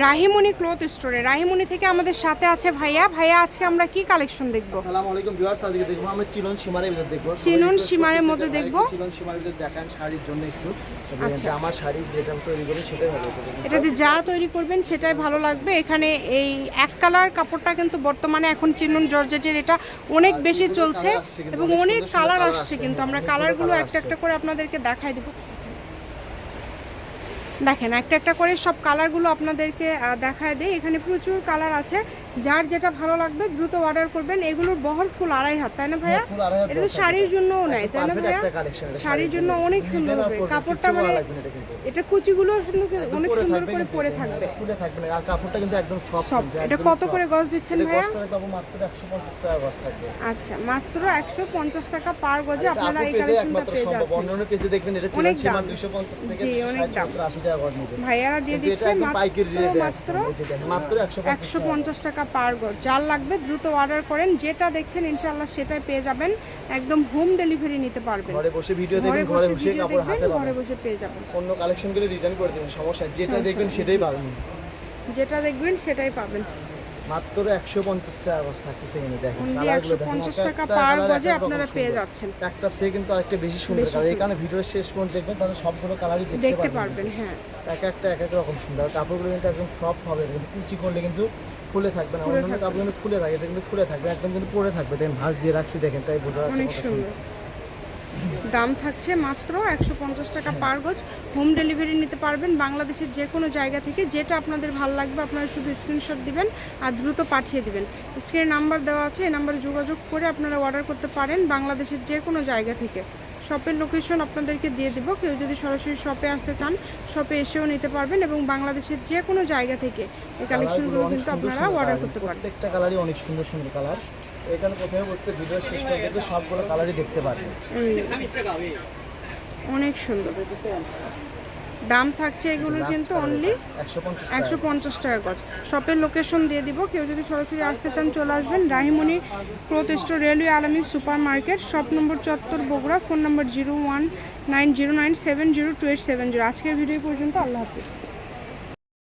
Rahimoni cloth স্টোরে। রাহিমণি থেকে আমাদের সাথে আছে ভাইয়া। ভাইয়া আজকে আমরা কি কালেকশন দেখব? আসসালামু আলাইকুম ভিউয়ার্স আজকে দেখব আমরা চিলন সীমারের ভিতর দেখব। চিলন সীমারের মধ্যে দেখব। চিলন সীমারের ভিতর দেখান শাড়ির জন্য একটু। আচ্ছা। জামা শাড়ি যেটা তৈরি করি সেটাই হবে। এটাতে যা তৈরি করবেন সেটাই ভালো লাগবে। এখানে এই এক কালার কাপড়টা কিন্তু বর্তমানে এখন চিনুন জর্জেটের এটা অনেক বেশি চলছে এবং অনেক কালার আসছে আসছে, কিন্তু আমরা কালারগুলো একটা একটা করে আপনাদেরকে দেখাই দেবো। দেখেন একটা একটা করে সব কালারগুলো আপনাদেরকে দেখায় দেয় এখানে প্রচুর কালার আছে। যার যেটা ভালো লাগবে দ্রুত অর্ডার করবেন। এগুলোর বহর ফুল আড়াই হাত তাই না ভাইয়া? হ্যাঁ, এটা তো শাড়ির জন্যও নাই তাই না ভাইয়া? শাড়ির জন্য অনেক সুন্দর হবে। কাপড়টা মানে এটা কুচিগুলো অনেক সুন্দর করে পরে থাকবে। ফুলে থাকবে আর কাপড়টা কিন্তু একদম সফট এটা কত করে গজ দিচ্ছেন ভাইয়া? মাত্র 150 টাকা গজ থাকবে। আচ্ছা মাত্র একশো পঞ্চাশ টাকা পার গজে আপনারা আপু এই কালেকশনটা পেয়ে যাচ্ছেন। অন্যান্য পেজে দেখবেন এটা অনেক দাম। 250 থেকে জি, অনেক দাম। 80 টাকা গজ নিবে। ভাইয়ারা দিয়ে কিন্তু এটা দিচ্ছে মাত্র মাত্র মাত্র 150 একশো পঞ্চাশ টাকা পার গজ যার লাগবে দ্রুত অর্ডার করেন। যেটা দেখছেন ইনশাল্লাহ সেটাই পেয়ে যাবেন। একদম হোম ডেলিভারি নিতে পারবেন। ঘরে বসে ভিডিও দেখবেন ঘরে বসে কাপড় হাতে ঘরে বসে পেয়ে যাবেন। অন্য কালেকশনগুলো রিটার্ন করে দেবেন সমস্যা যেটা হ্যাঁ, দেখবেন সেটাই পাবেন। যেটা দেখবেন সেটাই পাবেন। মাত্র একশো পঞ্চাশ টাকা অবস্থা থাকতেছে এখানে দেখেন। কালারগুলো দেখেন একটা টাকা পার গজে আপনারা পেয়ে যাচ্ছেন। একটার থেকে কিন্তু আরেকটা বেশি সুন্দর কালার। এই কারণে ভিডিওর শেষ পর্যন্ত দেখবেন তাহলে সবগুলো কালারই দেখতে পারবেন। হ্যাঁ। এক একটা এক এক রকম সুন্দর। কাপড়গুলো কিন্তু একদম সফট হবে কিন্তু কুচি করলে কিন্তু ফুলে থাকবে না। অন্যান্য কাপড় কিন্তু ফুলে থাকে এটা কিন্তু ফুলে থাকবে একদম কিন্তু পরে থাকবে। দেখেন ভাঁজ দিয়ে রাখছি দেখেন তাই বোঝা যাচ্ছে দাম থাকছে মাত্র একশো পঞ্চাশ টাকা পার গজ। হোম ডেলিভারি নিতে পারবেন বাংলাদেশের যে কোনো জায়গা থেকে। যেটা আপনাদের ভালো লাগবে, আপনারা শুধু স্ক্রিনশট দিবেন আর দ্রুত পাঠিয়ে দিবেন। স্ক্রিনে নাম্বার দেওয়া আছে, এই নাম্বারে যোগাযোগ করে আপনারা অর্ডার করতে পারেন বাংলাদেশের যে কোনো জায়গা থেকে। শপের লোকেশন আপনাদেরকে দিয়ে দেব। কেউ যদি সরাসরি শপে আসতে চান শপে এসেও নিতে পারবেন এবং বাংলাদেশের যে কোনো জায়গা থেকে এই কালেকশনগুলো কিন্তু আপনারা অর্ডার করতে পারবেন। প্রত্যেকটা কালারই অনেক সুন্দর সুন্দর কালার এখানে প্রথমে বলতে ভিডিওর শেষ পর্যন্ত সবগুলো কালারই দেখতে পারবেন অনেক সুন্দর। দাম থাকছে এগুলোর কিন্তু অনলি একশো পঞ্চাশ টাকা। গজ। শপের লোকেশন দিয়ে দিব কেউ যদি সরাসরি আসতে চান চলে আসবেন। Rahimoni cloth store railway Alamin super market shop number চত্বর Bogura phone number zero one nine zero nine seven zero two eight seven zero. আজকের ভিডিও পর্যন্ত আল্লাহ হাফিজ।